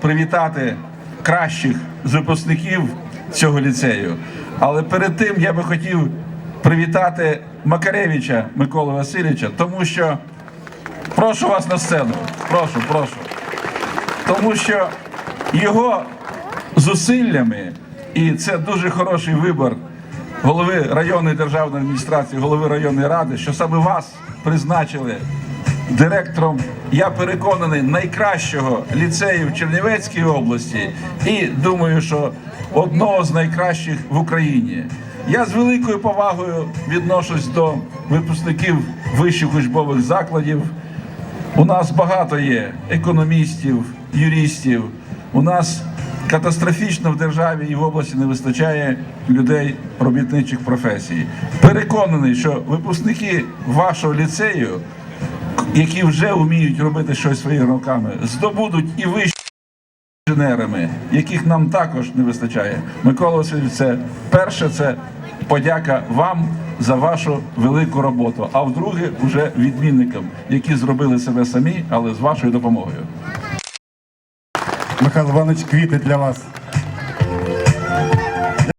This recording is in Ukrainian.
Привітати кращих випускників цього ліцею. Але перед тим я би хотів привітати Макаревича Миколи Васильовича, тому що прошу вас на сцену. Прошу, прошу. Тому що його зусиллями, і це дуже хороший вибір голови районної державної адміністрації, голови районної ради, що саме вас призначили директором, я переконаний, найкращого ліцею в Чернівецькій області, і думаю, що одного з найкращих в Україні. Я з великою повагою відношусь до випускників вищих учбових закладів. У нас багато є економістів, юристів. У нас катастрофічно в державі і в області не вистачає людей робітничих професій. Переконаний, що випускники вашого ліцею, які вже вміють робити щось своїми руками, здобудуть і вищі інженерами, яких нам також не вистачає. Микола Васильович, це перше, це подяка вам за вашу велику роботу. А вдруге, вже відмінникам, які зробили себе самі, але з вашою допомогою. Михайло Іванович, квіти для вас.